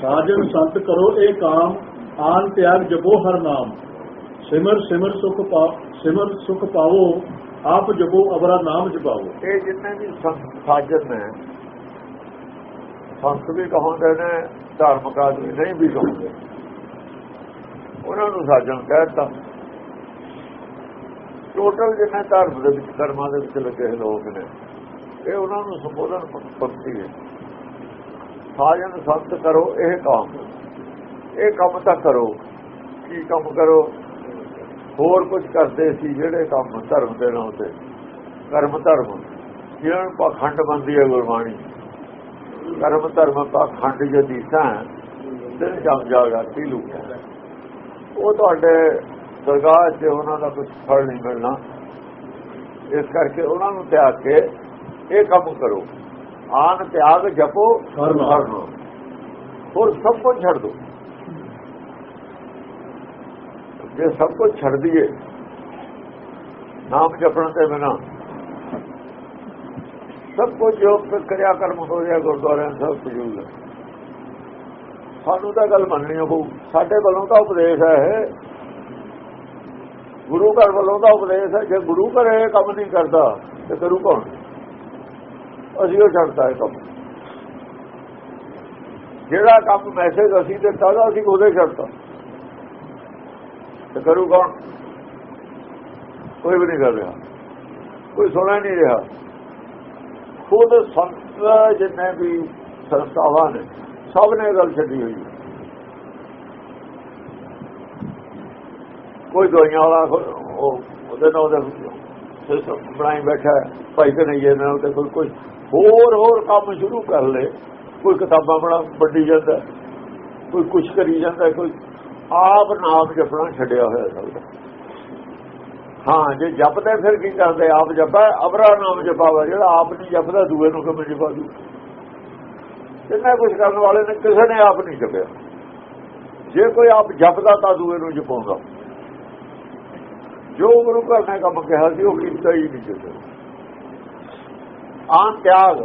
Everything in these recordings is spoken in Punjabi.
ਸਾਜਨ ਸੰਤ ਕਰੋ ਇਹ ਕਾਮ, ਆਨ ਤਿਆਗ ਜਪੋ ਹਰ ਨਾਮ। ਸਿਮਰ ਸਿਮਰ ਸੁਖ ਪਾ, ਸਿਮਰ ਸੁਖ ਪਾਵੋ, ਆਪ ਜਪੋ, ਅਵਰਾ ਨਾਮ ਜਪਾਵੋ। ਇਹ ਜਿੰਨੇ ਵੀ ਸੰਤ ਸਾਜਨ ਨੇ, ਸੰਤ ਵੀ ਕਹਾਉਂਦੇ ਨੇ, ਧਾਰਮਿਕ ਆਦਮੀ ਨਹੀਂ ਵੀ ਕਹਾਉਂਦੇ। ਉਹਨਾਂ ਨੂੰ ਸਾਜਨ ਕਹਿਤਾ। ਟੋਟਲ ਜਿੰਨੇ ਧਰਮ ਦੇ ਵਿੱਚ, ਕਰਮਾਂ ਦੇ ਵਿੱਚ ਲੱਗੇ ਲੋਕ ਨੇ, ਇਹ ਉਹਨਾਂ ਨੂੰ ਸੰਬੋਧਨ ਪੰਕਤੀ ਹੈ। ਸਾਜਨ ਸੰਤ ਕਰੋ, ਇਹ ਕੰਮ। ਇਹ ਕੰਮ ਤਾਂ ਕਰੋ। ਕੀ ਕੰਮ ਕਰੋ? ਹੋਰ ਕੁਝ ਕਰਦੇ ਸੀ ਜਿਹੜੇ ਕੰਮ ਧਰਮ ਦੇ ਨਾਂ ਤੇ। ਕਰਮ ਧਰਮ। ਜਿਹਨਾਂ ਨੂੰ ਪਖੰਡ ਬੰਦੀ ਹੈ ਗੁਰਬਾਣੀ। ਕਰਮ ਧਰਮ ਪਖੰਡ ਜੇ ਦੀਸਾਂ ਤੇ ਜਮ ਜਾਗਾ ਤੀ ਲੁਕਿਆ ਉਹ ਤੁਹਾਡੇ ਦਰਗਾਹ 'ਚ ਉਹਨਾਂ ਦਾ ਕੁਝ ਫਲ ਨਹੀਂ ਮਿਲਣਾ। ਇਸ ਕਰਕੇ ਉਹਨਾਂ ਨੂੰ ਤਿਆਗ ਕੇ ਇਹ ਕੰਮ ਕਰੋ। ਆਨ ਤਿਆਗ ਜਪੋ ਹਰ ਨਾਮ। ਹਰ ਸਭ ਕੁਝ ਛੱਡ ਦੋ। ਜੇ ਸਭ ਕੁਝ ਛੱਡ ਦਈਏ ਨਾਮ ਜਪਣ ਤੇ ਬਿਨਾ। ਸਭ ਕੁਝ ਜੋ ਕਰਿਆ ਕਰਮ ਹੋ ਰਿਹਾ ਗੁਰਦੁਆਰਿਆਂ ਸਭ ਫਜ਼ੂਲ ਹੈ। ਸਾਨੂੰ ਤਾਂ ਗੱਲ ਮੰਨਣੀ ਹੋਊ। ਸਾਡੇ ਵੱਲੋਂ ਤਾਂ ਉਪਦੇਸ਼ ਹੈ ਗੁਰੂ ਘਰ ਵੱਲੋਂ ਤਾਂ ਉਪਦੇਸ਼ ਹੈ। ਜੇ ਗੁਰੂ ਘਰ ਇਹ ਕੰਮ ਨਹੀਂ ਕਰਦਾ ਤੇ ਕਰੂ ਕੌਣ? ਅਸੀਂ ਉਹ ਛੱਡਦਾ ਇਹ ਕੰਮ। ਜਿਹੜਾ ਕੰਮ ਮੈਸੇਜ ਅਸੀਂ ਦਿੱਤਾ ਤਾਂ ਅਸੀਂ ਉਹਦੇ ਛੱਡਤਾ। ਤੇ ਕਰੂ ਕੌਣ? ਕੋਈ ਵੀ ਨਹੀਂ ਕਰ ਰਿਹਾ। ਕੋਈ ਸੁਣਾ ਨਹੀਂ ਰਿਹਾ। ਖੁਦ ਸੰਤ ਜਿੰਨੇ ਵੀ ਸੰਸਥਾਵਾਂ ਨੇ ਸਭ ਨੇ ਇਹ ਗੱਲ ਛੱਡੀ ਹੋਈ ਹੈ। ਕੋਈ ਦਵਾਈਆਂ ਵਾਲਾ ਉਹ ਉਹਦੇ ਨਾਲ ਉਹਦੇ ਸਿਸਟਮ ਬਣਾਈ ਬੈਠਾ ਹੈ, ਭਾਈ ਕਨਈਏ ਨਾਲ ਤੇ ਕੋਈ ਕੋਈ ਹੋਰ ਹੋਰ ਕੰਮ ਸ਼ੁਰੂ ਕਰ ਲੇ ਕੋਈ ਕਿਤਾਬਾਂ ਬਣਾ ਵੱਡੀ ਜਾਂਦਾ, ਕੋਈ ਕੁਛ ਕਰੀ ਜਾਂਦਾ, ਕੋਈ ਆਪ ਨਾਮ ਜਪਣਾ ਛੱਡਿਆ ਹੋਇਆ ਸਭ ਦਾ। ਹਾਂ, ਜੇ ਜਪਦਾ ਫਿਰ ਕੀ ਕਰਦੇ ਆਪ ਜਪਾ, ਅਬਰਾ ਨਾਮ ਜਪਾਵਾ, ਜਿਹੜਾ ਆਪ ਨਹੀਂ ਜਪਦਾ, ਦੂਏ ਨੂੰ ਕਿਵੇਂ ਜਪਾ ਦੂ? ਇੰਨਾ ਕੁਝ ਕਰਨ ਵਾਲੇ ਨੇ, ਕਿਸੇ ਨੇ ਆਪ ਨਹੀਂ ਜਪਿਆ। ਜੇ ਕੋਈ ਆਪ ਜਪਦਾ ਤਾਂ ਦੂਏ ਨੂੰ ਜਪਾਉਂਦਾ। ਜੋ ਗੁਰੂ ਘਰ ਨੇ ਕੰਮ ਕਿਹਾ ਸੀ, ਉਹ ਕੀਤਾ ਹੀ ਨਹੀਂ ਕਿਸੇ ਆਨ ਤਿਆਗ।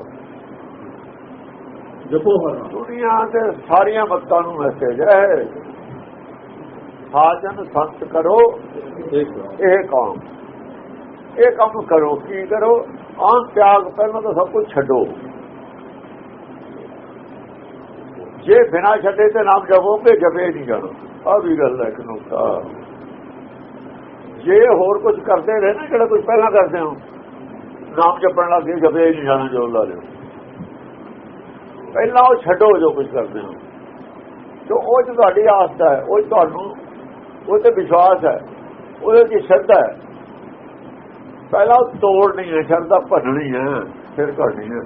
ਜਪੋ ਹਰ ਦੁਨੀਆ ਤੇ ਸਾਰੀਆਂ ਮੱਤਾਂ ਨੂੰ ਮੈਸੇਜ ਹੈ। ਸਾਜਨ ਸੰਤ ਕਰੋ। ਇਹ ਕੰਮ। ਇਹ ਕੰਮ। ਕਰੋ ਕੀ ਕਰੋ? ਆਨ ਤਿਆਗ ਪਹਿਲਾਂ ਤਾਂ ਸਭ ਕੁਝ ਛੱਡੋ। ਜੇ ਬਿਨਾ ਛੱਡੇ ਤੇ ਨਾਮ ਜਪੋਗੇ ਜਪੇ ਨਹੀਂ ਜਾਣਾ। ਆ ਵੀ ਗੱਲ ਹੈ ਕਿ ਨੁਕਤਾ। ਜੇ ਹੋਰ ਕੁਝ ਕਰਦੇ ਰਹੇ ਨਾ ਜਿਹੜਾ ਕੁਝ ਪਹਿਲਾਂ ਕਰਦੇ ਹੋ। ਨਾਮ ਜਪਣ ਲੱਗ ਗਏ, ਜਪੇ ਨਹੀਂ ਜਾਣਾ ਜੋ ਲਾ ਲਿਓ। ਪਹਿਲਾਂ ਉਹ ਛੱਡੋ ਜੋ ਕੁਝ ਕਰਦੇ ਹੋ। ਜੋ ਉਹ 'ਚ ਤੁਹਾਡੀ ਆਸਥਾ ਹੈ, ਉਹ 'ਚ ਤੁਹਾਨੂੰ, ਉਹ ਤੇ ਵਿਸ਼ਵਾਸ ਹੈ, ਉਹਦੇ 'ਚ ਸ਼ਰਧਾ ਹੈ। ਪਹਿਲਾਂ ਉਹ ਤੋੜਨੀ ਹੈ, ਸ਼ਰਧਾ ਭੰਨਣੀ ਹੈ, ਫਿਰ ਕਰਨੀ ਹੈ।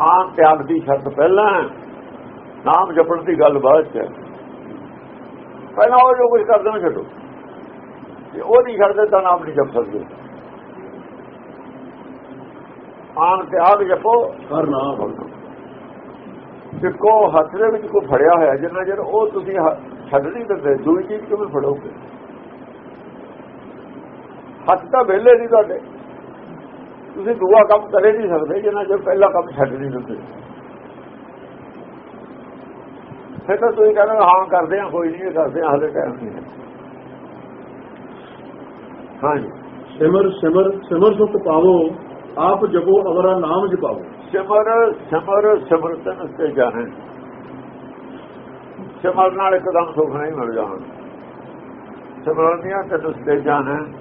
ਆਮ ਤਿਆਗ ਦੀ ਸ਼ਰਤ ਪਹਿਲਾਂ ਨਾਮ ਜਪਣ ਦੀ ਗੱਲ ਬਾਅਦ 'ਚ ਪਹਿਲਾਂ ਉਹ ਜੋ ਕੁਝ ਕਰਦੇ ਹੋ, ਛੱਡੋ। ਜੇ ਉਹ ਨਹੀਂ ਛੱਡਦੇ ਤਾਂ ਨਾਮ ਨਹੀਂ ਜਪ ਸਕਦੇ। ਆਮ ਤਿਆਗ ਜਪੋ ਹਰ ਨਾਮ ਸਿੱਕੋ ਹੱਥ ਦੇ ਵਿੱਚ ਕੋਈ ਫੜਿਆ ਹੋਇਆ ਜਿੰਨਾ ਚਿਰ ਉਹ ਤੁਸੀਂ ਛੱਡ ਨਹੀਂ ਦਿੰਦੇ ਦੂਜੀ ਚੀਜ਼ ਕਿਵੇਂ ਫੜੋਗੇ? ਹੱਥ ਤਾਂ ਵਿਹਲੇ ਨਹੀਂ ਤੁਹਾਡੇ। ਤੁਸੀਂ ਦੂਆ ਕੰਮ ਕਰੇ ਨਹੀਂ ਸਕਦੇ ਜਿੰਨਾ ਚਿਰ ਪਹਿਲਾ ਕੰਮ ਛੱਡ ਨਹੀਂ ਦਿੰਦੇ। ਫਿਰ ਤਾਂ ਤੁਸੀਂ ਕਹਿੰਦੇ ਹਾਂ ਕਰਦੇ ਆ ਕੋਈ ਨਹੀਂ ਕਰਦੇ ਆ ਹਲੇ ਟਾਈਮ ਨਹੀਂ ਹਾਂਜੀ। ਸਿਮਰ ਸਿਮਰ ਸਿਮਰ ਸੁਖ ਪਾਵੋ। ਆਪ ਜਪੋ ਅਵਰਾ ਨਾਮ ਜਪਾਵੋ ਸਿਮਰ ਸਿਮਰ ਸਿਮਰਤਨ ਤੇ ਜਾਣੇ। ਸਿਮਰ ਨਾਲ ਇੱਕਦਮ ਸੁਖ ਨਹੀਂ ਮਿਲ ਜਾਣਾ। ਸਿਮਰਨ ਦੀਆਂ ਤੈਨੂੰ ਸਟੇਜਾਂ ਨੇ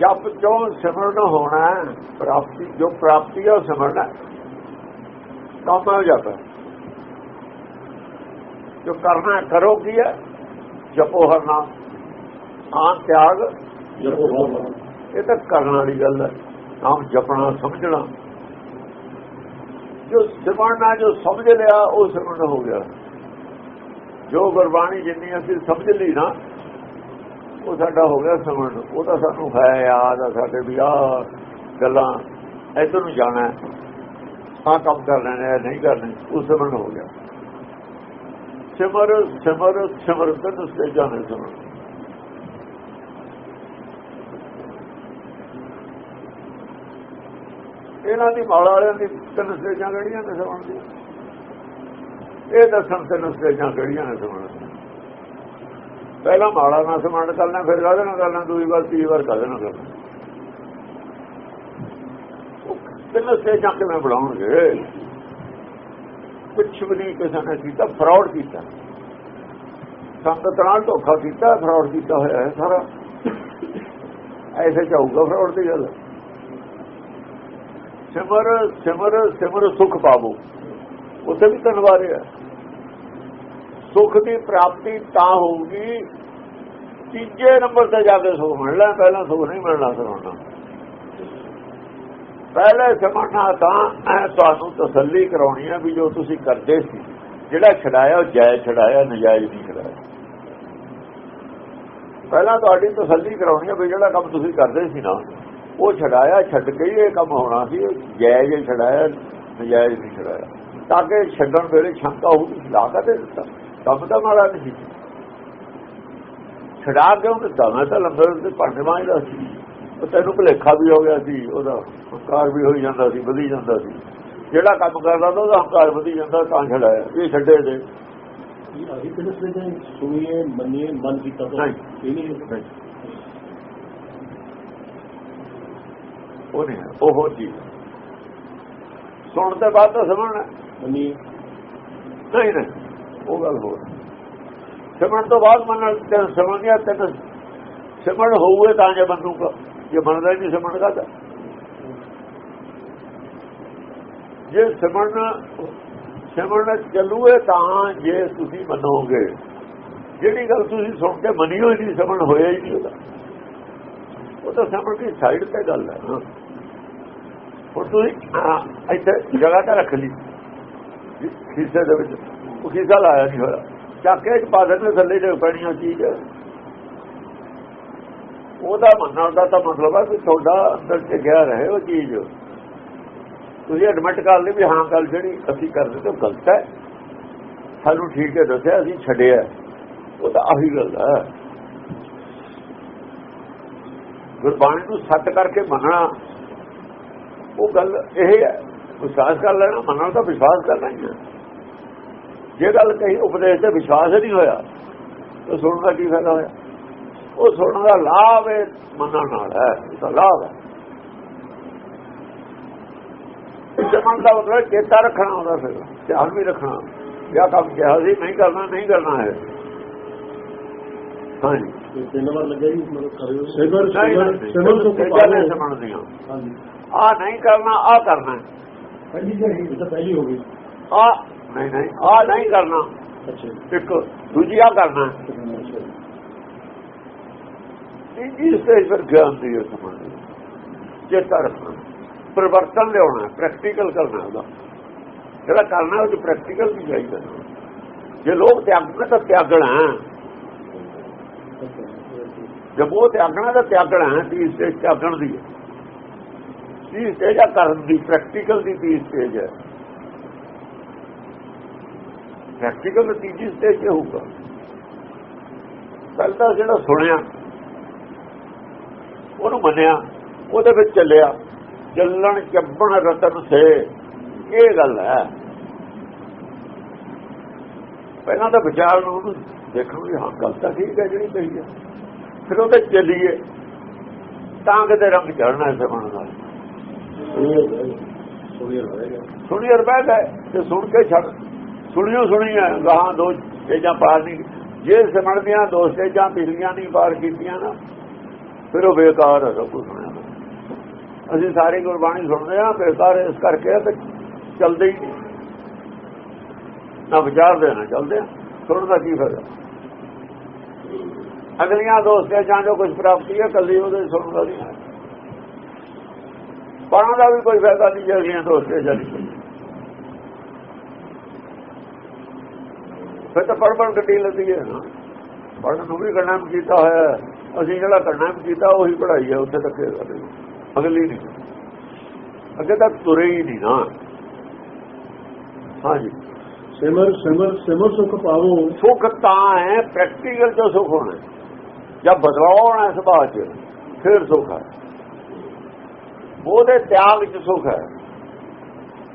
ਜਪ ਜੋ ਸਿਮਰਨ ਹੋਣਾ ਪ੍ਰਾਪਤੀ ਜੋ ਪ੍ਰਾਪਤੀ ਹੈ ਉਹ ਸਿਮਰਨਾ। ਕੰਮ ਹੋ ਜਾਂਦਾ। ਜੋ ਕਰਨਾ ਕਰੋ ਕੀ ਹੈ? ਜਪੋ ਹਰ ਨਾਮ। ਆਨ ਤਿਆਗ। ਜਪੋ ਹਰ ਨਾਮ। ਇਹ ਤਾਂ ਕਰਨ ਵਾਲੀ ਗੱਲ ਹੈ। ਨਾਮ ਜਪਣਾ, ਸਮਝਣਾ। ਜੋ ਸਿਮਰਨਾ ਜੋ ਸਮਝ ਲਿਆ, ਉਹ ਸਿਮਰਨ ਹੋ ਗਿਆ। ਜੋ ਗੁਰਬਾਣੀ ਜਿੰਨੀ ਅਸੀਂ ਸਮਝ ਲਈ ਨਾ, ਉਹ ਸਾਡਾ ਹੋ ਗਿਆ ਸਿਮਰਨ। ਉਹ ਤਾਂ ਸਾਨੂੰ ਹੈ ਯਾਦ ਆ ਸਾਡੇ ਵੀ ਆ ਗੱਲਾਂ ਇੱਧਰ ਨੂੰ ਜਾਣਾ ਆ ਕੰਮ ਕਰ ਲੈਣੇ ਨਹੀਂ ਕਰਨਾ, ਉਹ ਸਿਮਰਨ ਹੋ ਗਿਆ। ਸਿਮਰ ਸਿਮਰ ਸਿਮਰ ਤੇ ਉਸਤੇ ਜਾਣੇ ਸਿਮਰਨ। ਇਹਨਾਂ ਦੀ ਮਾਲ ਵਾਲਿਆਂ ਦੀ ਤਿੰਨ ਸਟੇਜਾਂ ਕਿਹੜੀਆਂ ਨੇ ਸਮਣ ਦੀ ਇਹ ਦੱਸਣ ਤਿੰਨ ਸਟੇਜਾਂ ਕਿਹੜੀਆਂ ਨੇ ਸਮਾਂ ਪਹਿਲਾਂ ਮਾਲਾ ਨਾਲ ਸਮਣ ਕਰਨਾ, ਫਿਰ ਕਾਹਦੇ ਨਾਲ ਕਰਨਾ, ਦੂਜੀ ਵਾਰ, ਤੀਜੀ ਵਾਰ ਕਾਹਦੇ ਨਾਲ ਕਰਨਾ ਤਿੰਨ ਸਟੇਜਾਂ ਕਿਵੇਂ ਬਣਾਉਣਗੇ? ਕੁਛ ਵੀ ਨਹੀਂ, ਕਿਸੇ ਨੇ ਕੀਤਾ ਫਰਾਡ ਕੀਤਾ। ਸੰਗਤ ਨਾਲ ਧੋਖਾ ਕੀਤਾ ਫਰਾਡ ਕੀਤਾ ਹੋਇਆ ਹੈ ਸਾਰਾ। ਐਸੇ ਚਾਹੂਗਾ ਫਰਾਡ ਦੀ ਗੱਲ। ਸਿਮਰ ਸਿਮਰ ਸਿਮਰ ਸੁਖ ਪਾਵੋ। ਉੱਥੇ ਵੀ ਧੰਨਵਾਦ ਹੈ। ਸੁਖ ਦੀ ਪ੍ਰਾਪਤੀ ਤਾਂ ਹੋਊਗੀ, ਤੀਜੇ ਨੰਬਰ ਤੇ ਜਾ ਕੇ ਸੁਖ ਮਿਲਣਾ ਪਹਿਲਾਂ ਸੁਖ ਨਹੀਂ ਮਿਲਣਾ ਸੁਣਨਾ ਪਹਿਲੇ ਸਮਝਣਾ ਤਾਂ ਐ ਤੁਹਾਨੂੰ ਤਸੱਲੀ ਕਰਾਉਣੀ ਹੈ ਵੀ ਜੋ ਤੁਸੀਂ ਕਰਦੇ ਸੀ, ਜਿਹੜਾ ਛਡਾਇਆ, ਉਹ ਜਾਇਜ਼ ਛਡਾਇਆ, ਨਜਾਇਜ਼ ਨਹੀਂ ਛਡਾਇਆ। ਪਹਿਲਾਂ ਤੁਹਾਡੀ ਤਸੱਲੀ ਕਰਾਉਣੀ ਹੈ ਵੀ ਜਿਹੜਾ ਕੰਮ ਤੁਸੀਂ ਕਰਦੇ ਸੀ ਨਾ ਉਹ ਛਡਾਇਆ ਛੱਡ ਕੇ ਇਹ ਕੰਮ ਹੋਣਾ ਸੀ। ਉਹ ਜਾਇਜ਼ ਛਡਾਇਆ ਨਜਾਇਜ਼ ਨਹੀਂ ਛਡਾਇਆ। ਤਾਂ ਕਿ ਛੱਡਣ ਵੇਲੇ ਸ਼ੰਕਾ ਹੋਊਗੀ ਲਾ ਕੇ ਦੇ ਦਿੱਤਾ। ਕੰਮ ਤਾਂ ਮਾੜਾ ਨਹੀਂ ਛਡਾ ਕਿਉਂ ਦਿੱਤਾ। ਮੈਂ ਤਾਂ ਲੰਗਰ ਦੇ ਭਾਂਡੇ ਮਾਂਜਦਾ ਸੀ। ਉਹ ਤੈਨੂੰ ਭੁਲੇਖਾ ਵੀ ਹੋ ਗਿਆ ਸੀ। ਉਹਦਾ ਹੰਕਾਰ ਵੀ ਹੋਈ ਜਾਂਦਾ ਸੀ ਵਧੀ ਜਾਂਦਾ ਸੀ। ਜਿਹੜਾ ਕੰਮ ਕਰਦਾ ਤਾਂ ਉਹਦਾ ਹੰਕਾਰ ਵਧੀ ਜਾਂਦਾ ਤਾਂ ਛਡਾਇਆ। ਇਹ ਛੱਡੇ ਦੇ। ਇਹ ਅਸੀਂ ਸਟੇਜਾਂ ਸੁਣੀਏ ਮੰਨੀਏ ਮਨ ਕੀਤਾ ਤਾਂ। ਇਹ ਨਹੀਂ। ਉਹ ਨਹੀਂ ਹੈ, ਉਹ ਹੋਰ ਚੀਜ਼। ਸੁਣਨ ਤੋਂ ਬਾਅਦ ਤਾਂ ਸਮਝਣਾ ਨਹੀਂ ਨਹੀਂ ਉਹ ਗੱਲ ਹੋਰ। ਸਮਝਣ ਤੋਂ ਬਾਅਦ ਮੰਨਣ ਤੇ ਸਮਝ ਗਿਆ ਤੇ ਸਮਝ ਹੋਊਏ ਤਾਂ ਜੇ ਮੰਨੂਗਾ। ਜੇ ਹੀ ਨਹੀਂ ਸਮਝ ਕਰਦਾ ਜੇ ਸਮਝਣਾ ਸਮਝਣਾ ਚੱਲੂਏ ਤਾਂ ਜੇ ਤੁਸੀਂ ਮੰਨੋਗੇ। ਜਿਹੜੀ ਗੱਲ ਤੁਸੀਂ ਸੁਣ ਕੇ ਮੰਨੀ ਹੋਈ ਨਹੀਂ ਸਮਝ ਹੋਇਆ ਹੀ ਨਹੀਂ ਉਹਦਾ। ਉਹ ਤਾਂ ਸਮਝ ਦੀ ਸਾਈਡ ਤੇ ਗੱਲ ਹੈ ਹੁਣ ਤੁਸੀਂ ਹਾਂ, ਇੱਥੇ ਜਗ੍ਹਾ ਤਾਂ ਰੱਖ ਲਈ। ਖੀਸੇ ਦੇ ਵਿੱਚ ਉਹ ਖੀਸਾ ਲਾਇਆ ਨਹੀਂ ਹੋਇਆ। ਚੱਕ ਕੇ ਇੱਕ ਪਾਦਰ ਨੇ ਥੱਲੇ ਦੇ ਪੈਣੀ ਉਹ ਚੀਜ਼। ਉਹਦਾ ਮੰਨਣ ਦਾ ਤਾਂ ਮਤਲਬ ਹੈ ਕਿ ਤੁਹਾਡਾ ਅੰਦਰ ਚ ਗਿਆ ਰਹੇ ਉਹ ਚੀਜ਼। ਤੁਸੀਂ ਐਡਮਿਟ ਕਰ ਲਈ ਵੀ ਹਾਂ ਗੱਲ ਜਿਹੜੀ ਅਸੀਂ ਕਰਦੇ ਤੇ ਉਹ ਗਲਤ ਹੈ। ਸਾਨੂੰ ਠੀਕ ਹੈ ਦੱਸਿਆ ਅਸੀਂ ਛੱਡਿਆ। ਉਹ ਤਾਂ ਆਹੀ ਗੱਲ ਹੈ ਗੁਰਬਾਣੀ ਨੂੰ ਸੱਤ ਕਰਕੇ ਮੰਨਣਾ ਉਹ ਗੱਲ ਇਹ ਹੈ ਵਿਸ਼ਵਾਸ ਕਰ ਲੈਣਾ ਮੰਨਣਾ ਤਾਂ ਵਿਸ਼ਵਾਸ ਕਰਨਾ ਹੀ ਹੈ। ਜੇ ਗੱਲ ਕਹੀ ਉਪਦੇਸ਼ ਤੇ ਵਿਸ਼ਵਾਸ ਹੀ ਨਹੀਂ ਹੋਇਆ ਤਾਂ ਸੁਣਨ ਦਾ ਕੀ ਫਾਇਦਾ ਹੋਇਆ? ਉਹ ਸੁਣਨ ਦਾ ਲਾਭ ਹੈ ਮੰਨਣ ਨਾਲ ਹੈ ਉਹਦਾ ਲਾਭ ਹੈ। ਜਮਨ ਦਾ ਮਤਲਬ ਚੇਤਾ ਰੱਖਣਾ ਹੁੰਦਾ ਫਿਰ ਧਿਆਨ ਵੀ ਰੱਖਣਾ। ਇਹ ਕੰਮ ਕਿਹਾ ਸੀ ਨਹੀਂ ਕਰਨਾ ਨਹੀਂ ਕਰਨਾ ਹੈ। ਹਾਂਜੀ। ਤੇ ਤਿੰਨ ਵਾਰ ਲੱਗਿਆ ਜੀ ਮਤਲਬ ਕਰਿਓ। ਸਿਮਰ ਨਹੀਂ ਸਿਮਰ ਸੁਖ ਚੀਜ਼ਾਂ ਨਹੀਂ ਪਾਵੋ ਸਮਝਦੀਆਂ ਹਾਂਜੀ। ਆ ਨਹੀਂ ਕਰਨਾ ਆ ਕਰਨਾ। ਪਹਿਲੀ ਜਿਹੜੀ ਤਾਂ ਪਹਿਲੀ ਹੋ ਗਈ। ਆ ਨਹੀਂ ਨਹੀਂ ਆ ਨਹੀਂ ਕਰਨਾ। ਅੱਛਾ। ਜੀ। ਇੱਕ ਦੂਜੀ ਆ ਕਰਨਾ। ਜੀ। ਤੀਜੀ ਸਟੇਜ ਪਰ ਗਿਆਨ ਦੀ ਸਮਝ ਚੇਤਾ ਰੱਖਣਾ ਪਰਿਵਰਤਨ ਲਿਆਉਣਾ ਪ੍ਰੈਕਟੀਕਲ ਕਰਨਾ ਉਹਦਾ। ਜਿਹੜਾ ਕਰਨਾ ਉਹ ਪ੍ਰੈਕਟੀਕਲ ਵੀ ਚਾਹੀਦਾ। ਜੇ ਲੋਕ ਤਿਆਗਣ ਤਾਂ ਤਿਆਗਣਾ। ਜਦ ਉਹ ਤਿਆਗਣਾ ਤਾਂ ਤਿਆਗਣਾ ਹੈ ਤੀਜੀ ਸਟੇਜ ਤਿਆਗਣ ਦੀ। ਹੈ ਤੀਜੀ ਸਟੇਜ ਆ ਕਰਨ ਦੀ ਪ੍ਰੈਕਟੀਕਲ ਦੀ ਤੀਜੀ ਸਟੇਜ ਹੈ। ਪ੍ਰੈਕਟੀਕਲ ਦੀ ਤੀਜੀ ਸਟੇਜ ਇਹ ਹੋਊਗਾ। ਪਹਿਲਾਂ ਜਿਹੜਾ ਸੁਣਿਆ, ਉਹਨੂੰ ਮੰਨਿਆ, ਉਹਦੇ ਵਿੱਚ ਚੱਲਿਆ ਚੱਲਣ ਚੱਬਣ ਰਤਨ ਸੇ, ਇਹ ਗੱਲ ਹੈ। ਪਹਿਲਾਂ ਤਾਂ ਵਿਚਾਰ ਨੂੰ ਉਹਨੂੰ ਦੇਖਣ ਵੀ, ਹਾਂ, ਗੱਲ ਤਾਂ ਠੀਕ ਹੈ ਜਿਹੜੀ ਕਹੀ ਹੈ। ਫਿਰ ਉਹਦੇ ਚੱਲੀਏ, ਤਾਂ ਕਿਤੇ ਰੰਗ ਚੜਨਾ ਹੈ ਸਮਣ ਦਾ ਸੁਣੀਏ ਭਾਈ, ਸੁਣੀਏ ਸੁਣੀ ਅਰਬੈ ਗਏ ਤੇ ਸੁਣ ਕੇ ਛੱਡ। ਸੁਣਿਓ ਸੁਣੀਆਂ ਗਾਹਾਂ ਦੋ ਸਟੇਜਾਂ ਪਾਰ ਨਹੀਂ। ਜੇ ਸਮਣ ਦੀਆਂ ਦੋ ਸਟੇਜਾਂ ਪਿਛਲੀਆਂ ਨਹੀਂ ਪਾਰ ਕੀਤੀਆਂ ਨਾ ਫਿਰ ਉਹ ਬੇਕਾਰ ਹੈ ਸਭ ਕੁਝ ਅਸੀਂ ਸਾਰੀ ਗੁਰਬਾਣੀ ਸੁਣਦੇ ਆ ਬੇਕਾਰ ਇਸ ਕਰਕੇ ਤੇ ਚੱਲਦੇ ਹੀ ਨਾ ਵਿਚਾਰਦੇ ਨਾ ਚੱਲਦੇ। ਆ ਸੁਣਨ ਦਾ ਕੀ ਫਾਇਦਾ? ਅਗਲੀਆਂ ਦੋਸਤਾਂ ਸਟੇਜਾਂ ਜੋ ਕੁਝ ਪ੍ਰਾਪਤੀ ਹੈ ਕੱਲੀ ਉਹਦੇ ਸੁਣਦਾ ਨਹੀਂ ਹੈ ਪੜਨ ਦਾ ਵੀ ਕੋਈ ਫਾਇਦਾ ਨਹੀਂ ਜੇ ਅਗਲੀਆਂ ਦੋ ਸਟੇਜਾਂ ਨਹੀਂ ਫਿਰ ਤਾਂ ਪੜ ਗੱਡੀ ਲੱਗੀ ਹੈ ਪੜਨ ਨੂੰ ਵੀ ਕਰਨਾ ਕੀਤਾ ਹੋਇਆ। ਅਸੀਂ ਜਿਹੜਾ ਕਰਨਾ ਕੀਤਾ ਉਹੀ ਪੜਾਈ ਹੈ ਉੱਥੇ ਤੱਕ। ਅਗਲੀ ਨਹੀਂ ਅੱਗੇ ਤੱਕ ਤੁਰੇ ਹੀ ਨਹੀਂ ਨਾ ਹਾਂਜੀ ਸਿਮਰ ਸਿਮਰ ਸਿਮਰ ਸੁਖ ਪਾਵੋ ਸੁੱਖ ਤਾਂ ਹੈ ਪ੍ਰੈਕਟੀਕਲ ਜੋ ਸੁੱਖ ਹੋਣਾ। ਜਦ ਬਦਲਾਅ ਹੋਣਾ ਸੁਭਾਅ ਚ ਫਿਰ ਸੁੱਖ ਹੈ ਉਹਦੇ ਤਿਆਗ ਵਿੱਚ ਸੁੱਖ ਹੈ।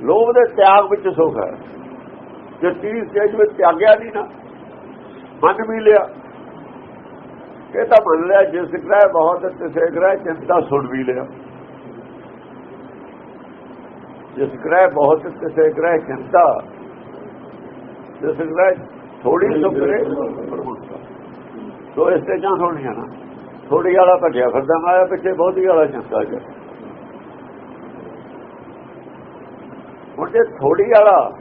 ਲੋਭ ਦੇ ਤਿਆਗ ਵਿੱਚ ਸੁਖ ਹੈ। ਜੇ 30 ਸਟੇਜ ਵਿੱਚ ਤਿਆਗਿਆ ਨਹੀਂ ਨਾ, ਮੰਨ ਵੀ ਲਿਆ। ਇਹ ਤਾਂ ਮੰਨ ਲਿਆ ਜਿਸ ਗ੍ਰਹਿ ਬਹੁਤ ਤਿਸੇ ਗ੍ਰਹਿ ਚਿੰਤਾ ਸੁਣ ਵੀ ਲਿਆ। ਜਿਸ ਗ੍ਰਹਿ ਬਹੁਤ ਕਿਸੇ ਗ੍ਰਹਿ ਚਿੰਤਾ। ਜਿਸ ਗ੍ਰਹਿ ਥੋੜੀ ਸੁਖਰੇ ਸੋ ਇਸ ਤੇ ਜਾਂ ਥੋੜੀਆਂ ਨਾ। ਥੋੜੀ ਵਾਲਾ ਭੱਜਿਆ ਫਿਰਦਾ ਮਾਇਆ ਪਿੱਛੇ ਬਹੁਤੀ ਵਾਲਾ ਚਿੰਤਾ ਚ ਹੁਣ ਜੇ ਥੋੜੀ ਵਾਲਾ।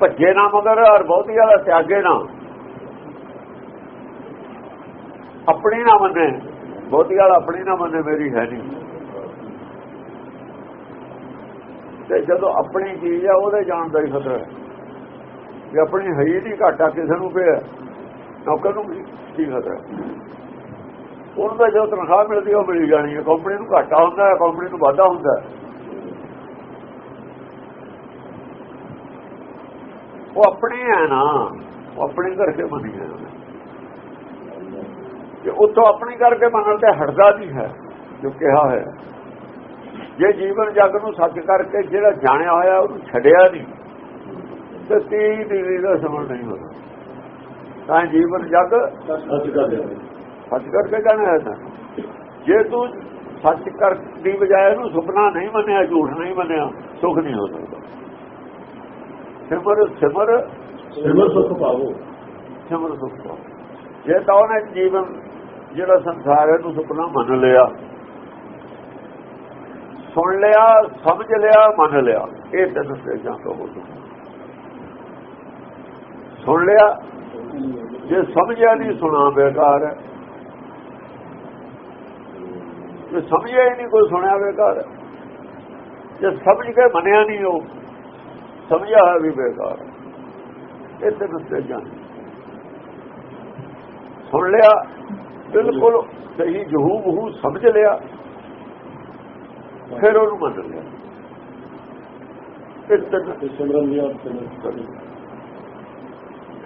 ਭੱਜੇ ਨਾ ਮਗਰ, ਔਰ ਬਹੁਤੀ ਵਾਲਾ ਤਿਆਗੇ ਨਾ। ਆਪਣੀ ਨਾ ਮੰਨੇ। ਬਹੁਤੀ ਵਾਲਾ ਆਪਣੀ ਨਾ ਮੰਨੇ, ਮੇਰੀ ਹੈ ਨਹੀਂ। ਤੇ ਜਦੋਂ ਆਪਣੀ ਚੀਜ਼ ਆ, ਉਹਦੇ ਜਾਣ ਦਾ ਹੀ ਖਤਰਾ ਹੈ। ਜੇ ਆਪਣੀ ਹੈ ਹੀ ਨਹੀਂ, ਘਾਟਾ ਕਿਸੇ ਨੂੰ ਪਿਆ ਨੌਕਰ ਨੂੰ ਕੀ ਖਤਰਾ ਉਹਨਾਂ ਦਾ ਜੋ ਤਨਖਾਹ ਮਿਲਦੀ ਉਹ ਮਿਲ ਜਾਣੀ ਹੈ। ਕੰਪਨੀ ਨੂੰ ਘਾਟਾ ਹੁੰਦਾ ਹੈ, ਕੰਪਨੀ ਨੂੰ ਵਾਧਾ ਹੁੰਦਾ ਹੈ। ਉਹ ਆਪਣੇ ਹੈ ਨਾ ਉਹ ਆਪਣੇ ਕਰਕੇ ਮੰਨੀ ਹੈ ਕਿ ਉਤੋਂ ਆਪਣੀ ਕਰਕੇ ਮੰਨਣ ਤੇ ਹਟਦਾ ਨਹੀਂ ਹੈ ਜੋ ਕਿਹਾ ਹੈ। ਜੇ ਜੀਵਨ ਜਗ ਨੂੰ ਸੱਚ ਕਰਕੇ ਜਿਹੜਾ ਜਾਣਿਆ ਹੋਇਆ ਉਹਨੂੰ ਛੱਡਿਆ ਨਹੀਂ ਤੇ ਤੇਈ ਦੀ ਦਾ ਸਮਝ ਨਹੀਂ ਹੁੰਦਾ ਤਾਂ ਜੀਵਨ ਜਗ ਸੱਚ ਕਰ ਲਿਆ ਸੱਚ ਕਰਕੇ ਜਾਣਿਆ ਹੈ ਤਾਂ ਜੇ ਤੂੰ ਸੱਚ ਕਰ ਦੀ ਬਜਾਏ ਉਹਨੂੰ ਸੁਪਨਾ ਨਹੀਂ ਮੰਨਿਆ ਝੂਠ ਨਹੀਂ ਮੰਨਿਆ ਸੁਖ ਨਹੀਂ ਹੋ ਸਕਦਾ। ਸਿਮਰ ਸਿਮਰ ਸਿਮਰ ਸੁਖ ਪਾਵੋ ਸਿਮਰ ਸੁਖ ਪਾਓ। ਜੇ ਤਾਂ ਉਹਨੇ ਜੀਵਨ ਜਿਹੜਾ ਸੰਸਾਰ ਹੈ ਨੂੰ ਸੁਪਨਾ ਮੰਨ ਲਿਆ ਸੁਣ ਲਿਆ ਸਮਝ ਲਿਆ ਮੰਨ ਲਿਆ ਇਹ ਤਿੰਨ ਸਟੇਜਾਂ ਤੋਂ ਹੋ ਸਕਦਾ ਸੁਣ ਲਿਆ ਜੇ ਸਮਝਿਆ ਨਹੀਂ ਸੁਣਾ ਬੇਕਾਰ ਹੈ ਜੇ ਸਮਝਿਆ ਹੀ ਨਹੀਂ ਕੋਈ ਸੁਣਿਆ ਬੇਕਾਰ ਹੈ ਜੇ ਸਮਝ ਕੇ ਮੰਨਿਆ ਨਹੀਂ ਉਹ ਸਮਝਿਆ ਹੈ ਵੀ ਬੇਕਾਰ ਤਿੰਨ ਸਟੇਜਾਂ ਨੇ। ਸੁਣ ਲਿਆ ਬਿਲਕੁਲ ਸਹੀ ਜਹੂ ਬਹੂ ਸਮਝ ਲਿਆ ਫਿਰ ਉਹਨੂੰ ਮੰਨ ਲਿਆ। ਇਹ ਤਿੰਨ ਤੇ ਸਿਮਰਨ ਲਿਆ ਸਿਮਰਨ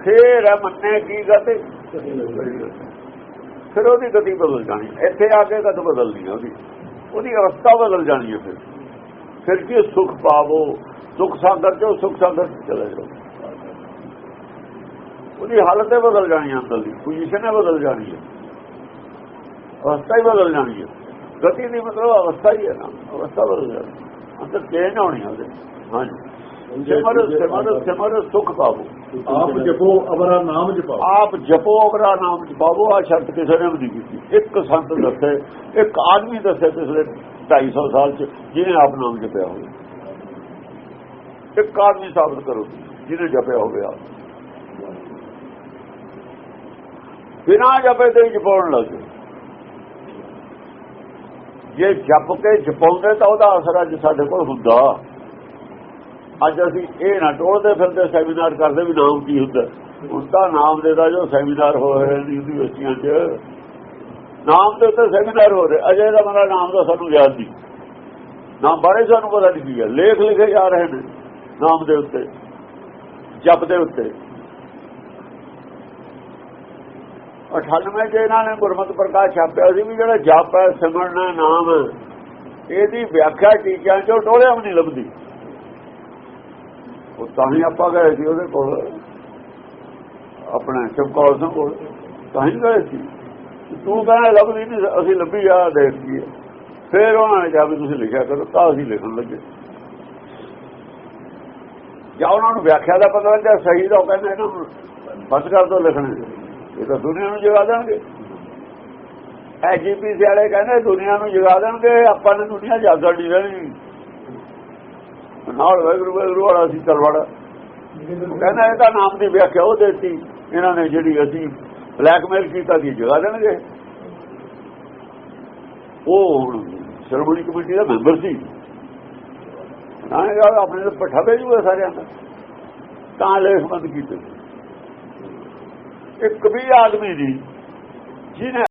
ਫੇਰ ਮੰਨੇ ਕੀ ਗਤੀ ਫਿਰ ਉਹਦੀ ਗਤੀ ਬਦਲ ਜਾਣੀ। ਇੱਥੇ ਆ ਕੇ ਗਤ ਬਦਲਣੀ ਹੈ ਉਹਦੀ। ਉਹਦੀ ਅਵਸਥਾ ਬਦਲ ਜਾਣੀ ਹੈ ਫਿਰ। ਫਿਰ ਕੀ ਸੁਖ ਪਾਵੋ? ਸੁਖ ਸਾਗਰ ਚੋਂ ਸੁਖ ਸਾਗਰ ਚਲੇ ਜਾਓ। ਉਹਦੀ ਹਾਲਤ ਹੀ ਬਦਲ ਜਾਣੀ ਹੈ ਅੰਦਰ ਦੀ ਪੋਜੀਸ਼ਨ ਹੀ ਬਦਲ ਜਾਣੀ ਹੈ ਅਵਸਥਾ ਹੀ ਬਦਲ ਜਾਣੀ ਹੈ ਗਤੀ ਦੀ ਮਤਲਬ ਅਵਸਥਾ ਹੀ ਹੈ ਨਾ ਅਵਸਥਾ ਬਦਲ ਜਾਣੀ। ਅੰਦਰ ਚੇਂਜ ਹੋਣੀ ਹੈ ਉਹਦੇ। ਹਾਂਜੀ। ਸਿਮਰ ਸਿਮਰ ਸਿਮਰ ਸੁਖ ਪਾਵੋ। ਆਪ ਜਪੋ ਅਵਰਾ ਨਾਮ ਜਪਾਓ। ਆਪ ਜਪੋ ਅਗਰਾ ਨਾਮ ਜਪਾਵੋ ਆ ਸ਼ਰਤ ਕਿਸੇ ਨੇ ਵੀ ਨਹੀਂ ਕੀਤੀ। ਇੱਕ ਸੰਤ ਦੱਸੇ ਇੱਕ ਆਦਮੀ ਦੱਸੇ ਪਿਛਲੇ 250 ਸਾਲ ਚ ਜਿਹਨੇ ਆਪ ਨਾਮ ਜਪਿਆ ਹੋਵੇ। ਇੱਕ ਆਦਮੀ ਸਾਬਤ ਕਰੋ, ਜਿਹਨੇ ਜਪਿਆ ਹੋਵੇ ਆਪ। ਬਿਨਾਂ ਜਪੇ ਤੇ ਹੀ ਜਪਾਉਣ ਲੱਗੇ ਜੇ ਜਪ ਕੇ ਜਪਾਉਂਦੇ ਤਾਂ ਉਹਦਾ ਅਸਰ ਅੱਜ ਸਾਡੇ ਕੋਲ ਹੁੰਦਾ। ਅੱਜ ਅਸੀਂ ਇਹ ਨਾ ਟੋਲਦੇ ਫਿਰਦੇ, ਸੈਮੀਨਾਰ ਕਰਦੇ ਵੀ ਨਾਮ ਕੀ ਹੁੰਦਾ। ਉਸਦਾ ਨਾਮ ਦੇ ਦਾ ਜੋ ਸੈਮੀਨਾਰ ਹੋ ਰਹੇ ਨੇ ਯੂਨੀਵਰਸਿਟੀਆਂ 'ਚ। ਨਾਮ ਦੇ ਉੱਤੇ ਸੈਮੀਨਾਰ ਹੋ ਰਹੇ, ਅਜੇ ਦਾ ਮੇਰਾ ਨਾਮ ਦਾ ਸਾਨੂੰ ਯਾਦ ਨਹੀਂ। ਨਾਮ ਬਾਰੇ ਸਾਨੂੰ ਪਤਾ ਨਹੀਂ ਕੀ ਹੈ। ਲੇਖ ਲਿਖੇ ਜਾ ਰਹੇ ਨੇ। ਨਾਮ ਦੇ ਉੱਤੇ, ਜਪ ਦੇ ਉੱਤੇ। 98 ਚ ਇਹਨਾਂ ਨੇ ਗੁਰਮਤਿ ਪ੍ਰਕਾਸ਼ ਛਾਪਿਆ ਸੀ ਵੀ ਜਿਹੜਾ ਜਪ ਹੈ, ਸਿਮਰਨਾ ਨਾਮ ਇਹਦੀ ਵਿਆਖਿਆ ਟੀਚਿਆਂ ਚੋਂ ਟੋਲਿਆ ਵੀ ਨਹੀਂ ਲੱਭਦੀ। ਉਹ ਤਾਂ ਹੀ ਆਪਾਂ ਗਏ ਸੀ ਉਹਦੇ ਕੋਲ, ਆਪਣੇ ਚਮਕੌਰ ਸਿੰਘ ਕੋਲ, ਤਾਂ ਹੀ ਗਏ ਸੀ। ਤੂੰ ਕਹਿੰਦਾ ਲੱਭਦੀ ਨਹੀਂ, ਅਸੀਂ ਲੱਭੀ ਆ, ਦੇਖ ਲਈਏ। ਫਿਰ ਉਹਨਾਂ ਨੇ ਕਿਹਾ ਵੀ ਤੁਸੀਂ ਲਿਖਿਆ ਕਰੋ, ਤਾਂ ਅਸੀਂ ਲਿਖਣ ਲੱਗੇ। ਜਾਂ ਉਹਨਾਂ ਨੂੰ ਵਿਆਖਿਆ ਦਾ ਪਤਾ ਲੱਗਿਆ ਸਹੀ ਦਾ, ਉਹ ਕਹਿੰਦੇ ਇਹਨਾਂ ਨੂੰ ਬਸ ਕਰ ਦੋ ਲਿਖਣੇ। ਇਹ ਤਾਂ ਦੁਨੀਆ ਨੂੰ ਜਗਾ ਦੇਣਗੇ। ਐਜੀਪੀਸੀ ਵਾਲੇ ਕਹਿੰਦੇ ਦੁਨੀਆ ਨੂੰ ਜਗਾ ਦੇਣਗੇ, ਆਪਾਂ ਨੇ ਦੁਨੀਆ ਜਾਗਣ ਨਹੀਂ ਰਹਿਣੀ। ਨਾਲ ਵੈਗਰੂ ਵੈਗਰੂ ਵਾਲਾ ਸੀ ਤਲਵਾੜਾ। ਕਹਿੰਦਾ ਇਹਦਾ ਨਾਮ ਦੀ ਵਿਆਖਿਆ ਉਹ ਦੇਤੀ, ਇਹਨਾਂ ਨੇ ਜਿਹੜੀ ਅਸੀਂ ਬਲੈਕਮੇਲ ਕੀਤਾ ਦੀ ਜਗਾ ਦੇਣਗੇ। ਉਹ ਹੁਣ ਸ਼੍ਰੋਮਣੀ ਕਮੇਟੀ ਦਾ ਮੈਂਬਰ ਸੀ। ਨਾ ਇਹ ਆਪਣੇ ਤੇ ਪੱਠਾ ਭੇਜੂਗਾ ਸਾਰਿਆਂ ਦਾ। ਤਾਂ ਲੇਖਬੰਦ ਕੀਤੇ। ਇੱਕ ਵੀ ਆਦਮੀ ਦੀ, ਜਿਹਨੇ